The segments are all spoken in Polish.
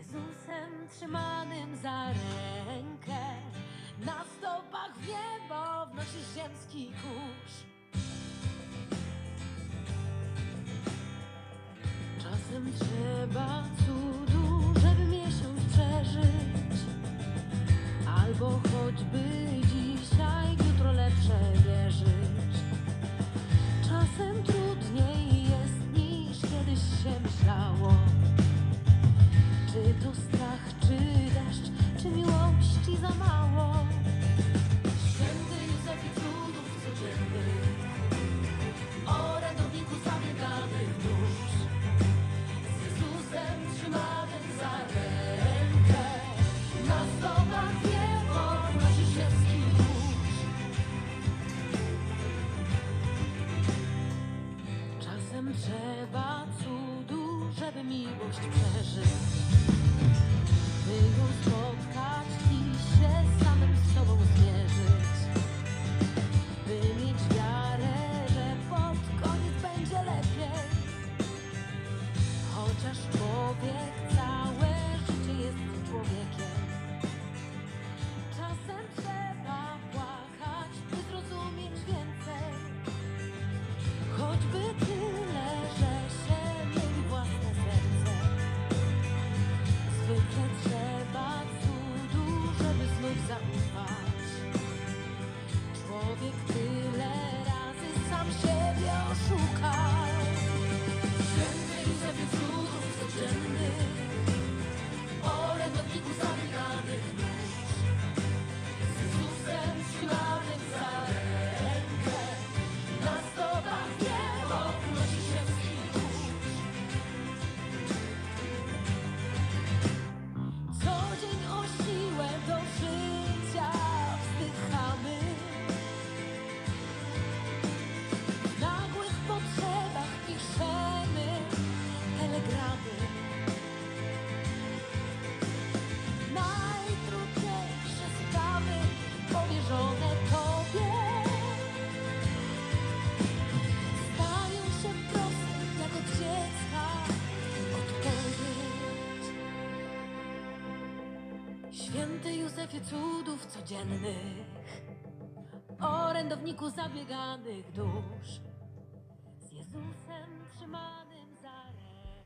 Jezusem trzymanym za rękę. Na stopach w niebo wnosisz ziemski kurz. Czasem trzeba cudu, żeby miesiąc przeżyć. Albo choćby dzisiaj, jutro lepsze wierzyć. Czasem trudniej jest niż kiedyś się myślało czy to strach, czy deszcz, czy miłości za mało? Święty Józefie cudów codziennych, Święty Józefie cudów codziennych, orędowniku zabieganych dusz, z Jezusem trzymanym za rękę.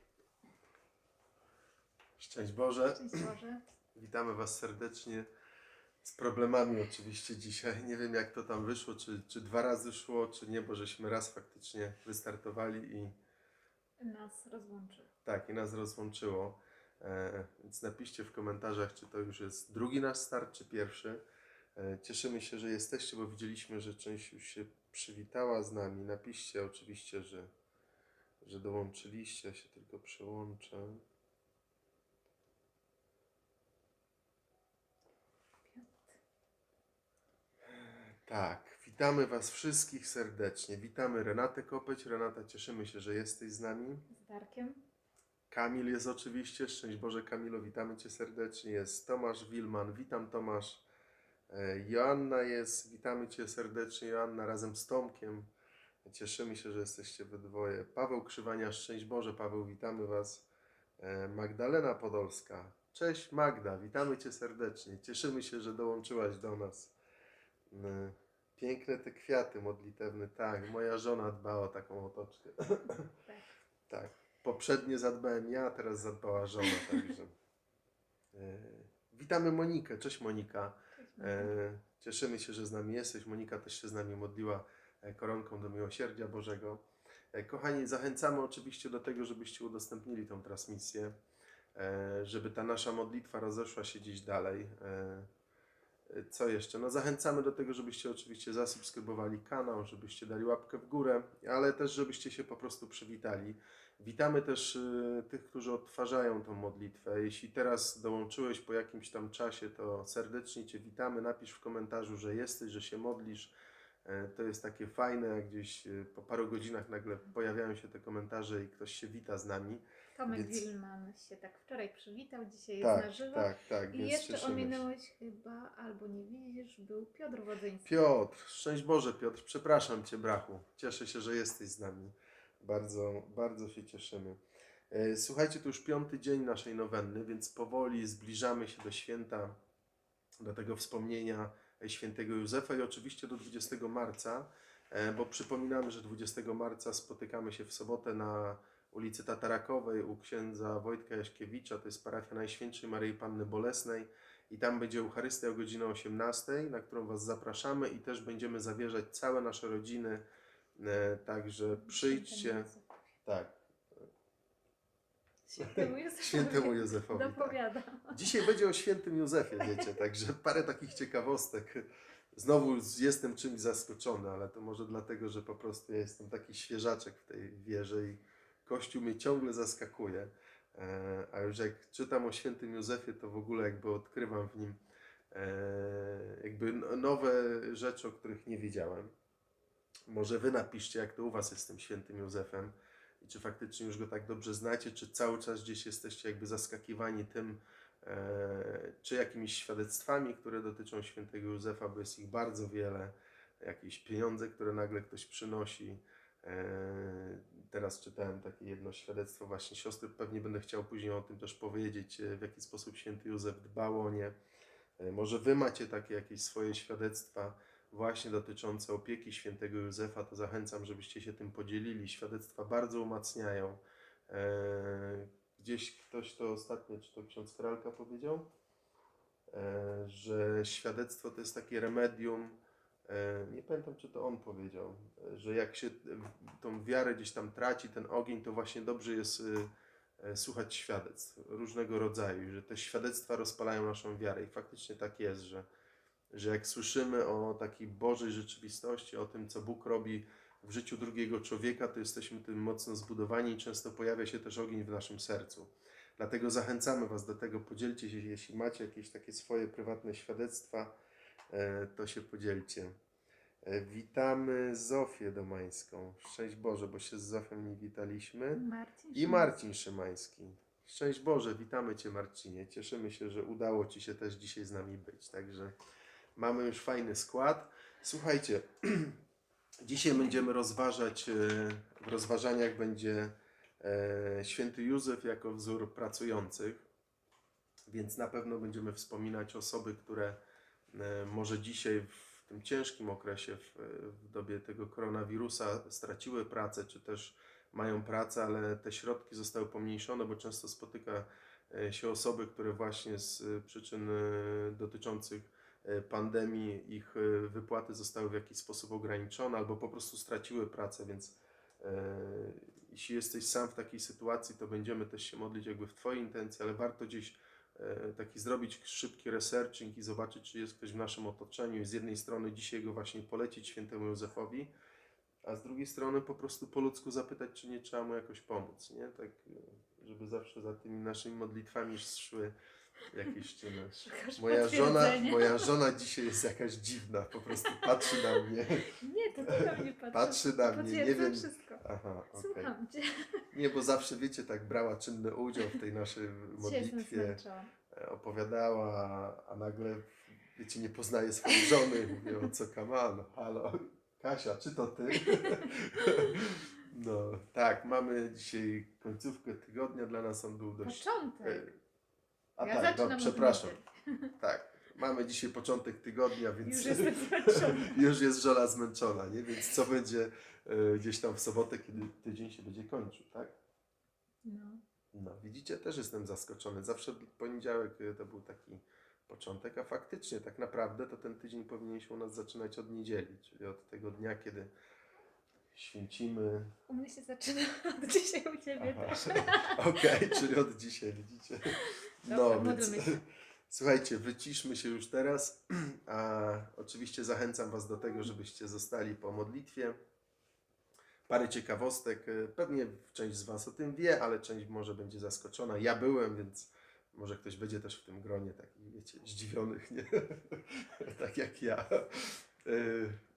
Szczęść Boże. Szczęść Boże. Witamy Was serdecznie. Z problemami oczywiście dzisiaj. Nie wiem jak to tam wyszło, czy, czy dwa razy szło, czy nie, bo żeśmy raz faktycznie wystartowali i Nas rozłączy. tak, i nas rozłączyło. E, więc napiszcie w komentarzach, czy to już jest drugi nasz start, czy pierwszy. E, cieszymy się, że jesteście, bo widzieliśmy, że część już się przywitała z nami. Napiszcie oczywiście, że, że dołączyliście. Ja się tylko przełączę. Tak, witamy Was wszystkich serdecznie. Witamy Renatę Kopeć. Renata, cieszymy się, że jesteś z nami. Z Darkiem. Kamil jest oczywiście. Szczęść Boże, Kamilo, witamy Cię serdecznie. Jest Tomasz Wilman, witam Tomasz. E, Joanna jest, witamy Cię serdecznie. Joanna razem z Tomkiem. Cieszymy się, że jesteście we dwoje. Paweł Krzywania, szczęść Boże, Paweł, witamy Was. E, Magdalena Podolska. Cześć Magda, witamy Cię serdecznie. Cieszymy się, że dołączyłaś do nas. E, Piękne te kwiaty modlitewne, tak. Moja żona dba o taką otoczkę. Tak. Tak. Poprzednie zadbałem ja, teraz zadbała żona, także. E, witamy Monikę. Cześć Monika. E, cieszymy się, że z nami jesteś. Monika też się z nami modliła e, koronką do miłosierdzia Bożego. Kochani, zachęcamy oczywiście do tego, żebyście udostępnili tą transmisję, żeby ta nasza modlitwa rozeszła się gdzieś dalej. Co jeszcze? No zachęcamy do tego, żebyście oczywiście zasubskrybowali kanał, żebyście dali łapkę w górę, ale też żebyście się po prostu przywitali. Witamy też y, tych, którzy odtwarzają tą modlitwę. Jeśli teraz dołączyłeś po jakimś tam czasie, to serdecznie Cię witamy. Napisz w komentarzu, że jesteś, że się modlisz. E, To jest takie fajne, jak gdzieś y, po paru godzinach nagle pojawiają się te komentarze i ktoś się wita z nami. Tomek więc- Wilman się tak wczoraj przywitał, dzisiaj jest na Tak, żywo. tak, tak. I jeszcze cieszymy ominąłeś chyba, albo nie widzisz, był Piotr Wodzyński. Piotr, szczęść Boże Piotr, przepraszam Cię brachu. Cieszę się, że jesteś z nami. Bardzo, bardzo się cieszymy. E, Słuchajcie, to już piąty dzień naszej nowenny, więc powoli zbliżamy się do święta, do tego wspomnienia e, świętego Józefa i oczywiście do 20 marca, e, bo przypominamy, że 20 marca spotykamy się w sobotę na ulicy Tatarakowej u księdza Wojtka Jaśkiewicza, to jest parafia Najświętszej Maryi Panny Bolesnej i tam będzie Eucharystia o godzinie 18, na którą Was zapraszamy i też będziemy zawierzać całe nasze rodziny, także przyjdźcie. Tak, Świętemu Józefowi. świętemu Józefowi. Tak. Dzisiaj będzie o świętym Józefie, wiecie, także parę takich ciekawostek. Znowu jestem czymś zaskoczony, ale to może dlatego, że po prostu ja jestem taki świeżaczek w tej wierze i Kościół mnie ciągle zaskakuje. E, A już jak czytam o świętym Józefie, to w ogóle jakby odkrywam w nim e, jakby no- nowe rzeczy, o których nie wiedziałem. Może wy napiszcie, jak to u was jest z tym świętym Józefem i czy faktycznie już go tak dobrze znacie, czy cały czas gdzieś jesteście jakby zaskakiwani tym, e, czy jakimiś świadectwami, które dotyczą świętego Józefa, bo jest ich bardzo wiele, jakieś pieniądze, które nagle ktoś przynosi. E, Teraz czytałem takie jedno świadectwo właśnie siostry, pewnie będę chciał później o tym też powiedzieć, e, w jaki sposób święty Józef dbał o nie. E, Może wy macie takie jakieś swoje świadectwa właśnie dotyczące opieki świętego Józefa, to zachęcam, żebyście się tym podzielili. Świadectwa bardzo umacniają. E, Gdzieś ktoś to ostatnio, czy to ksiądz Kralka powiedział, e, że świadectwo to jest takie remedium, e, nie pamiętam czy to on powiedział, że jak się tą wiarę gdzieś tam traci, ten ogień, to właśnie dobrze jest słuchać świadectw różnego rodzaju, że te świadectwa rozpalają naszą wiarę i faktycznie tak jest, że, że jak słyszymy o takiej Bożej rzeczywistości, o tym, co Bóg robi w życiu drugiego człowieka, to jesteśmy tym mocno zbudowani i często pojawia się też ogień w naszym sercu. Dlatego zachęcamy Was do tego, podzielcie się, jeśli macie jakieś takie swoje prywatne świadectwa, e, to się podzielcie. E, Witamy Zofię Domańską. Szczęść Boże, bo się z Zofią nie witaliśmy. Marcin. I Marcin Szymański. Szczęść Boże, witamy Cię Marcinie. Cieszymy się, że udało Ci się też dzisiaj z nami być. Także mamy już fajny skład. Słuchajcie, dzisiaj będziemy rozważać, e, w rozważaniach będzie e, święty Józef jako wzór pracujących, więc na pewno będziemy wspominać osoby, które e, może dzisiaj w tym ciężkim okresie, w, w dobie tego koronawirusa straciły pracę, czy też mają pracę, ale te środki zostały pomniejszone, bo często spotyka się osoby, które właśnie z przyczyn dotyczących pandemii ich e, wypłaty zostały w jakiś sposób ograniczone albo po prostu straciły pracę, więc e, jeśli jesteś sam w takiej sytuacji, to będziemy też się modlić jakby w Twojej intencji, ale warto gdzieś e, taki zrobić szybki researching i zobaczyć, czy jest ktoś w naszym otoczeniu i z jednej strony dzisiaj go właśnie polecić świętemu Józefowi, a z drugiej strony po prostu po ludzku zapytać, czy nie trzeba mu jakoś pomóc, nie? Tak, e, żeby zawsze za tymi naszymi modlitwami szły jakieś czyny. Szukasz Moja żona, moja żona dzisiaj jest jakaś dziwna, po prostu patrzy na mnie, Nie, to ty na mnie patrzysz. patrzy na mnie, nie wiem. wszystko. Aha, okej. Słucham cię. Nie, bo zawsze wiecie, tak brała czynny udział w tej naszej modlitwie, e, opowiadała, a nagle, wiecie, nie poznaje swojej żony, mówię, o co kaman, halo, Kasia, czy to ty? No, tak, mamy dzisiaj końcówkę tygodnia, dla nas on był dość... Początek. E, A ja tak, no, przepraszam, tak, mamy dzisiaj początek tygodnia, więc... Już zmęczona. już jest żona zmęczona, nie? Więc co będzie e, gdzieś tam w sobotę, kiedy tydzień się będzie kończył, tak? No. No, widzicie, też jestem zaskoczony. Zawsze poniedziałek y, to był taki początek, a faktycznie tak naprawdę to ten tydzień powinien się u nas zaczynać od niedzieli, czyli od tego dnia, kiedy święcimy. U mnie się zaczyna od dzisiaj u ciebie Aha. też. Okej, czyli od dzisiaj, widzicie. No, Dobra, więc słuchajcie, wyciszmy się już teraz, a oczywiście zachęcam Was do tego, żebyście zostali po modlitwie. Parę ciekawostek, e, pewnie część z Was o tym wie, ale część może będzie zaskoczona. Ja byłem, więc może ktoś będzie też w tym gronie takich, wiecie, zdziwionych, nie? tak jak ja.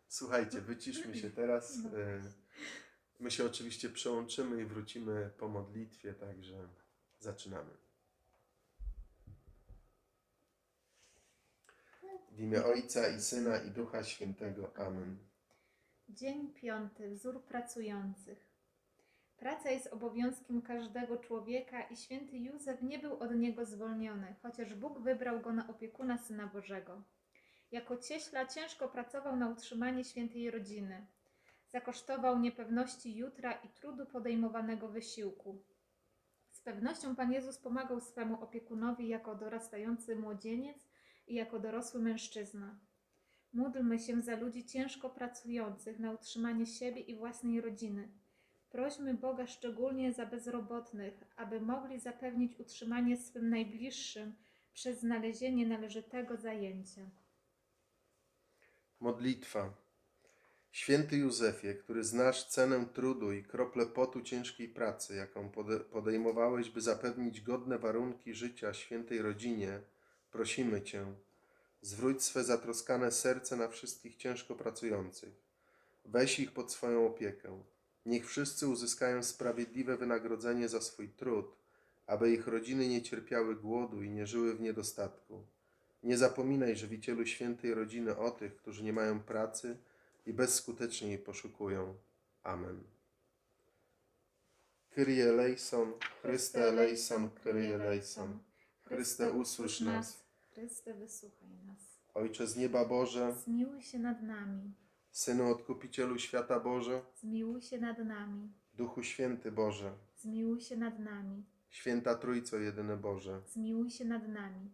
Słuchajcie, wyciszmy się teraz. No. E, My się oczywiście przełączymy i wrócimy po modlitwie, także zaczynamy. W imię Ojca i Syna i Ducha Świętego. Amen. Dzień piąty. Wzór pracujących. Praca jest obowiązkiem każdego człowieka i święty Józef nie był od niego zwolniony, chociaż Bóg wybrał go na opiekuna Syna Bożego. Jako cieśla ciężko pracował na utrzymanie świętej rodziny. Zakosztował niepewności jutra i trudu podejmowanego wysiłku. Z pewnością Pan Jezus pomagał swemu opiekunowi jako dorastający młodzieniec i jako dorosły mężczyzna. Módlmy się za ludzi ciężko pracujących na utrzymanie siebie i własnej rodziny. Prośmy Boga szczególnie za bezrobotnych, aby mogli zapewnić utrzymanie swym najbliższym przez znalezienie należytego zajęcia. Modlitwa. Święty Józefie, który znasz cenę trudu i krople potu ciężkiej pracy, jaką pode- podejmowałeś, by zapewnić godne warunki życia świętej rodzinie, prosimy Cię, zwróć swe zatroskane serce na wszystkich ciężko pracujących. Weź ich pod swoją opiekę. Niech wszyscy uzyskają sprawiedliwe wynagrodzenie za swój trud, aby ich rodziny nie cierpiały głodu i nie żyły w niedostatku. Nie zapominaj, żywicielu świętej rodziny, o tych, którzy nie mają pracy i bezskutecznie jej poszukują. Amen. Kyrie eleison, Chryste eleison, Kyrie eleison. Chryste, usłysz nas. Chryste, wysłuchaj nas. Ojcze z nieba Boże, Zmiłuj się nad nami. Synu Odkupicielu świata Boże, Zmiłuj się nad nami. Duchu Święty Boże, Zmiłuj się nad nami. Święta Trójco Jedyny Boże, Zmiłuj się nad nami.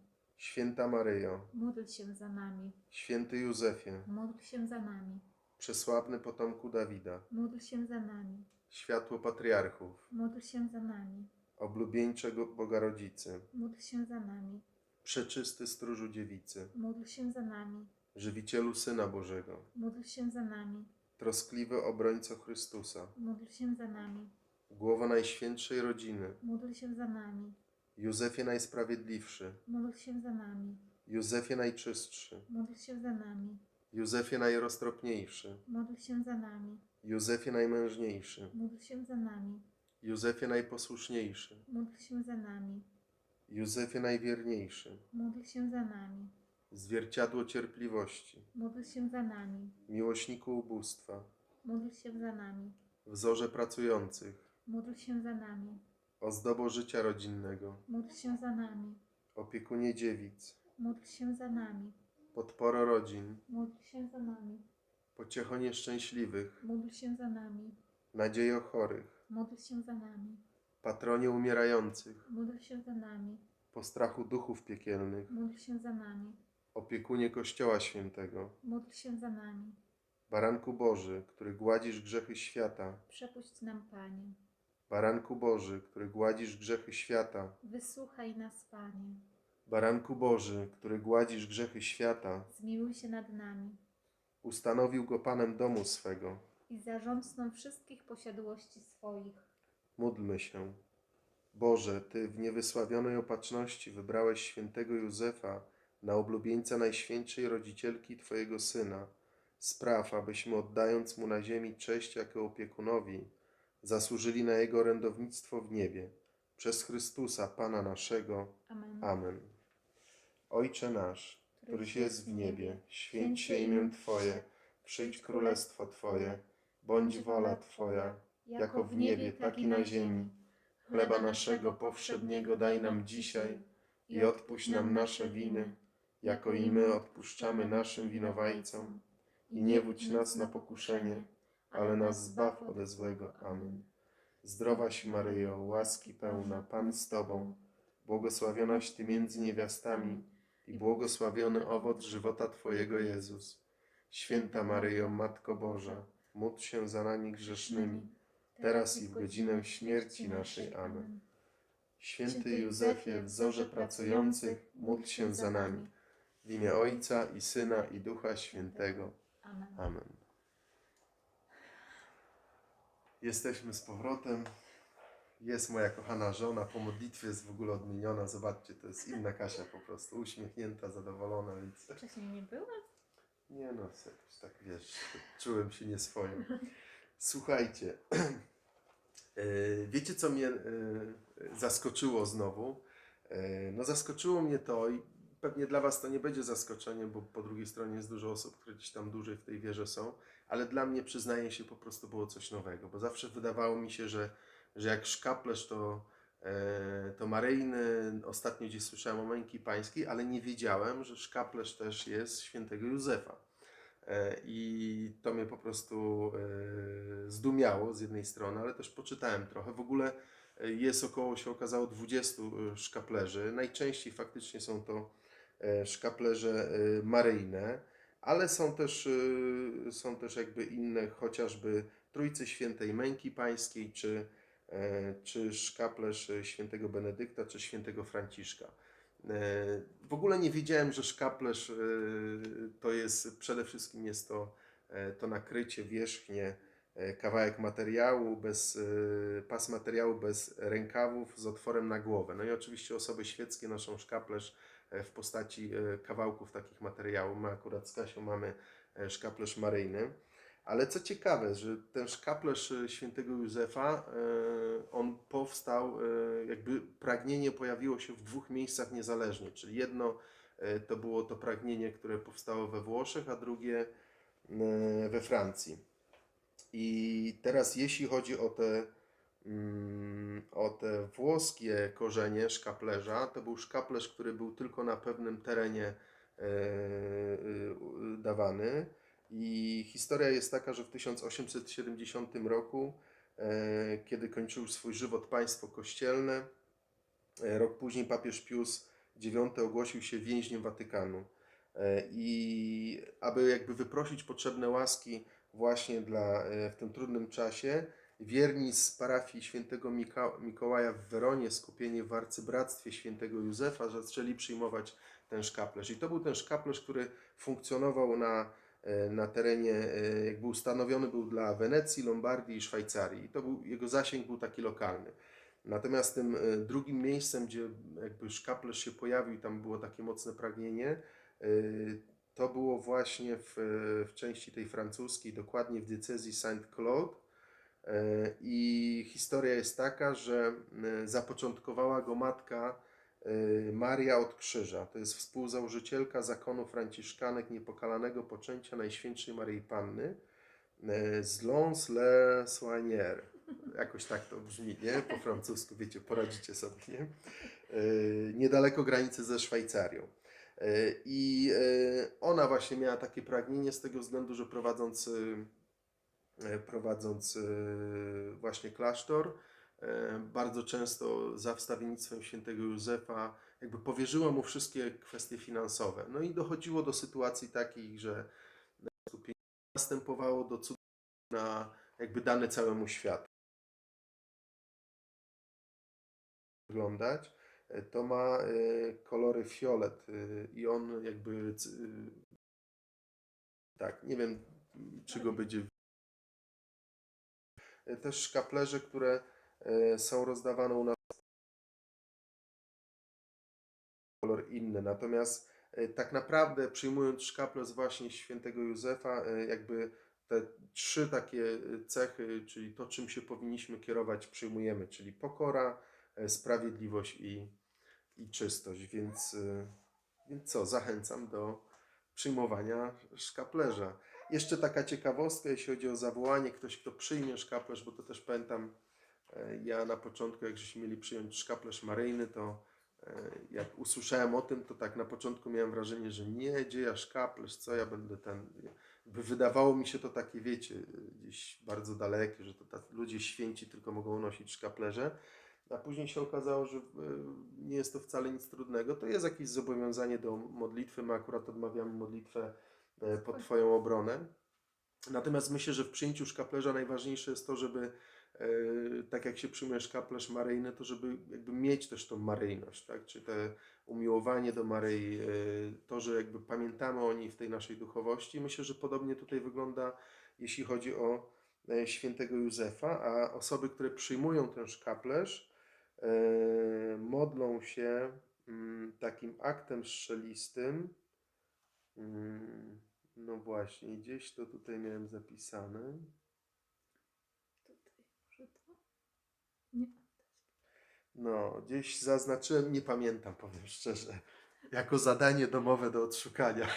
Święta Maryjo, Módl się za nami. Święty Józefie, Módl się za nami. przesławny potomku Dawida, Módl się za nami. światło patriarchów, Módl się za nami. oblubieńczego Boga Rodzicy, Módl się za nami. przeczysty stróżu dziewicy, Módl się za nami. żywicielu Syna Bożego, Módl się za nami. troskliwy obrońco Chrystusa, Módl się za nami. głowo Najświętszej Rodziny, Módl się za nami. Józefie Najsprawiedliwszy, Módl się za nami. Józefie Najczystszy, Módl się za nami. Józefie Najroztropniejszy, Módl się za nami. Józefie Najmężniejszy, Módl się za nami. Józefie Najposłuszniejszy, Módl się za nami. Józefie Najwierniejszy, Módl się za nami. zwierciadło cierpliwości, Módl się za nami. miłośniku ubóstwa, Módl się za nami. wzorze pracujących, Módl się za nami. Ozdobo życia rodzinnego, Módl się za nami. opiekunie dziewic, Módl się za nami. podporo rodzin, Módl się za nami. pociecho nieszczęśliwych, Módl się za nami. nadziejo chorych, Módl się za nami. patronie umierających, Módl się za nami. postrachu duchów piekielnych, Módl się za nami. opiekunie Kościoła Świętego, Módl się za nami. Baranku Boży, który gładzisz grzechy świata, Przepuść nam, Panie. Baranku Boży, który gładzisz grzechy świata, Wysłuchaj nas, Panie. Baranku Boży, który gładzisz grzechy świata, Zmiłuj się nad nami ustanowił go Panem domu swego. i zarządcą wszystkich posiadłości swoich. Módlmy się. Boże, Ty w niewysławionej opatrzności wybrałeś świętego Józefa na oblubieńca Najświętszej Rodzicielki Twojego Syna. Spraw, abyśmy oddając Mu na ziemi cześć jako opiekunowi, zasłużyli na Jego orędownictwo w niebie. Przez Chrystusa, Pana naszego. Amen. Amen. Ojcze nasz, któryś jest w niebie, święć się imię Twoje, przyjdź królestwo Twoje, bądź wola Twoja, jako w niebie, tak i na ziemi. Chleba naszego powszedniego daj nam dzisiaj i odpuść nam nasze winy, jako i my odpuszczamy naszym winowajcom. I nie wódź nas na pokuszenie, ale nas zbaw ode złego. Amen. Zdrowaś Maryjo, łaski pełna, Pan z Tobą, błogosławionaś Ty między niewiastami i błogosławiony owoc żywota Twojego Jezus. Święta Maryjo, Matko Boża, módl się za nami grzesznymi, teraz i w godzinę śmierci naszej. Amen. Święty Józefie, wzorze pracujących, módl się za nami. W imię Ojca i Syna i Ducha Świętego. Amen. Amen. Jesteśmy z powrotem. Jest moja kochana żona. Po modlitwie jest w ogóle odmieniona. Zobaczcie, to jest inna Kasia po prostu. Uśmiechnięta, zadowolona, więc Wcześniej nie było? nie no, jakoś tak wiesz, czułem się nieswojo. Słuchajcie, e, wiecie co mnie e, zaskoczyło znowu? E, No zaskoczyło mnie to i pewnie dla Was to nie będzie zaskoczeniem, bo po drugiej stronie jest dużo osób, które gdzieś tam dłużej w tej wierze są, ale dla mnie przyznaję się po prostu było coś nowego, bo zawsze wydawało mi się, że że jak szkaplerz to, e, to Maryjny, ostatnio gdzieś słyszałem o męki pańskiej, ale nie wiedziałem, że szkaplerz też jest świętego Józefa. E, I to mnie po prostu e, zdumiało z jednej strony, ale też poczytałem trochę. W ogóle jest około, się okazało, 20 e, szkaplerzy. Najczęściej faktycznie są to szkaplerze e, maryjne, ale są też, e, są też jakby inne, chociażby Trójcy Świętej Męki Pańskiej, czy, e, czy szkaplerz e, świętego Benedykta, czy świętego Franciszka. E, W ogóle nie wiedziałem, że szkaplerz e, to jest, przede wszystkim jest to, e, to nakrycie wierzchnie, e, kawałek materiału, bez, e, pas materiału bez rękawów z otworem na głowę. No i oczywiście osoby świeckie noszą szkaplerz e, w postaci e, kawałków takich materiałów. My akurat z Kasią mamy e, szkaplerz maryjny. Ale co ciekawe, że ten szkaplerz e, świętego Józefa, e, on powstał, e, jakby pragnienie pojawiło się w dwóch miejscach niezależnie, czyli jedno e, to było to pragnienie, które powstało we Włoszech, a drugie e, we Francji. I teraz jeśli chodzi o te, o te włoskie korzenie szkaplerza, to był szkaplerz, który był tylko na pewnym terenie e, e, dawany. I historia jest taka, że w 1870 roku, e, kiedy kończył swój żywot państwo kościelne, rok później papież Pius IX ogłosił się więźniem Watykanu. I aby jakby wyprosić potrzebne łaski właśnie dla, w tym trudnym czasie, wierni z parafii świętego Mikołaja w Weronie, skupieni w arcybractwie świętego Józefa, zaczęli przyjmować ten szkaplerz. I to był ten szkaplerz, który funkcjonował na, e, na terenie, e, jakby ustanowiony był dla Wenecji, Lombardii i Szwajcarii. I to był, jego zasięg był taki lokalny. Natomiast tym e, drugim miejscem, gdzie jakby szkaplerz się pojawił tam było takie mocne pragnienie, to było właśnie w, w części tej francuskiej, dokładnie w diecezji Saint-Claude. E, I historia jest taka, że e, zapoczątkowała go matka e, Maria od Krzyża. To jest współzałożycielka zakonu franciszkanek niepokalanego poczęcia Najświętszej Maryi Panny z Lons le Soignier. Jakoś tak to brzmi, nie? Po francusku, wiecie, poradzicie sobie, nie? Niedaleko granicy ze Szwajcarią. I ona właśnie miała takie pragnienie z tego względu, że prowadząc, prowadząc e, właśnie klasztor, e, bardzo często za wstawiennictwem świętego Józefa jakby powierzyła mu wszystkie kwestie finansowe. No i dochodziło do sytuacji takich, że następowało do cudów na jakby dane całemu światu. Wyglądać. E, To ma e, kolory fiolet e, i on jakby e, tak, nie wiem czy go będzie E, też szkaplerze, które e, są rozdawane u nas kolor inny. Natomiast e, tak naprawdę przyjmując szkaplerz właśnie świętego Józefa, e, jakby te trzy takie e, cechy, czyli to czym się powinniśmy kierować, przyjmujemy, czyli pokora, e, sprawiedliwość i, i czystość. Więc, e, więc co, zachęcam do przyjmowania szkaplerza. Jeszcze taka ciekawostka, jeśli chodzi o zawołanie, ktoś, kto przyjmie szkaplerz, bo to też pamiętam, e, ja na początku, jak żeśmy mieli przyjąć szkaplerz maryjny, to e, jak usłyszałem o tym, to tak na początku miałem wrażenie, że nie, gdzie ja szkaplerz, co ja będę ten... Wydawało mi się to takie, wiecie, gdzieś bardzo dalekie, że to tak ludzie święci tylko mogą nosić szkaplerze, a później się okazało, że e, nie jest to wcale nic trudnego. To jest jakieś zobowiązanie do modlitwy, my akurat odmawiamy modlitwę pod Twoją obronę. Natomiast myślę, że w przyjęciu szkaplerza najważniejsze jest to, żeby e, tak jak się przyjmuje szkaplerz maryjny, to żeby jakby mieć też tą maryjność, tak? Czy te umiłowanie do Maryi, e, to, że jakby pamiętamy o niej w tej naszej duchowości. Myślę, że podobnie tutaj wygląda, jeśli chodzi o e, świętego Józefa, a osoby, które przyjmują ten szkaplerz, e, modlą się mm, takim aktem strzelistym. Mm, No właśnie, gdzieś to tutaj miałem zapisane. Tutaj, może to? Nie. No, gdzieś zaznaczyłem, nie pamiętam, powiem szczerze, jako zadanie domowe do odszukania.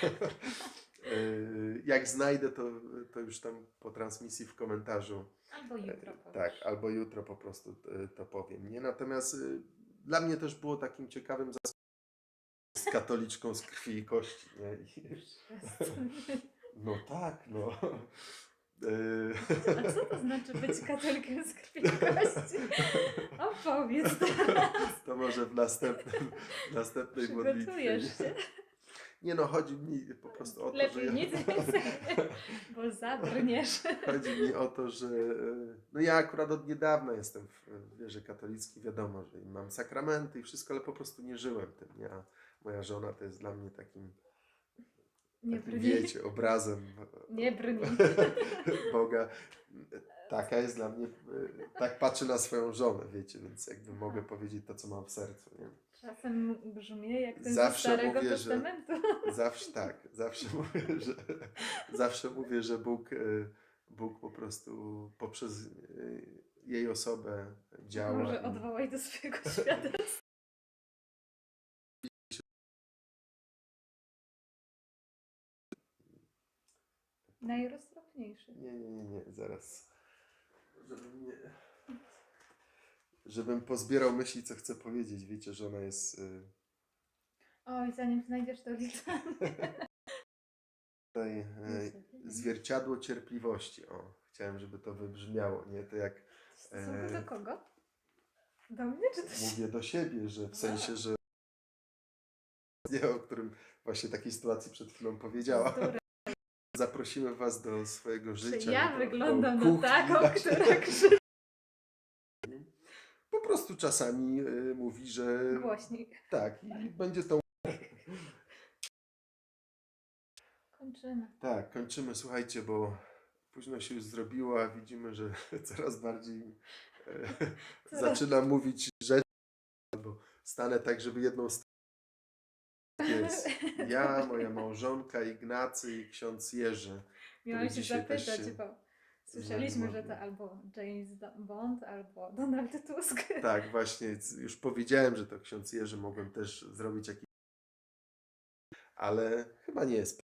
Yy, Jak znajdę, to, to już tam po transmisji w komentarzu. Albo jutro e, powiesz. Tak, albo jutro po prostu e, to powiem. Nie? Natomiast dla mnie też było takim ciekawym zaskoczeniem z katoliczką z krwi i kości. Nie? I, no tak, no. Yy, A co to znaczy być katolikiem z krwi i kości? Opowiedz teraz. To może w następnym, w następnej modlitwie. Się. Nie no, chodzi mi po prostu o to, że Lepiej ja, nic bo zabrniesz. chodzi mi o to, że e, no ja akurat od niedawna jestem w w wierze katolickiej, wiadomo, że mam sakramenty i wszystko, ale po prostu nie żyłem tym, nie? Moja żona to jest dla mnie takim, Nie takim wiecie, obrazem Nie brnij. Boga. Taka jest dla mnie, e, tak patrzę na swoją żonę, wiecie, więc jakby mogę powiedzieć to, co mam w sercu, nie? Czasem brzmi jak ten ze Zawsze Starego mówię, że- Testamentu. Zawsze tak, zawsze mówię, że, zawsze mówię, że Bóg, e, Bóg po prostu poprzez e, jej osobę działa. Może odwołaj do swojego świadectwa. Najroztropniejszy. Nie, nie, nie, nie, zaraz. Żebym nie... Żebym pozbierał myśli, co chcę powiedzieć. Wiecie, że ona jest e, Oj, zanim znajdziesz to liczę. tutaj e, zwierciadło cierpliwości. O, chciałem, żeby to wybrzmiało, nie? To jak stosunku do kogo? Do mnie czy do siebie? mówię do siebie, że w sensie, że nie, o którym właśnie takiej sytuacji przed chwilą powiedziała. Bzdury. Zaprosimy Was do swojego Czy życia. ja do- wyglądam do na taką, która krzyczy Po prostu czasami y, mówi, że głośniej? tak i będzie to... Kończymy. Tak, kończymy, słuchajcie, bo późno się już zrobiło, a widzimy, że coraz bardziej e, zaczynam mówić rzeczy, albo stanę tak, żeby jedną stronę jest. Ja, moja małżonka, Ignacy i ksiądz Jerzy. Miałam się zapytać, się bo słyszeliśmy, że to albo James Bond, albo Donald Tusk. Tak, właśnie, już powiedziałem, że to ksiądz Jerzy, mogłem też zrobić jakiś... Ale chyba nie jest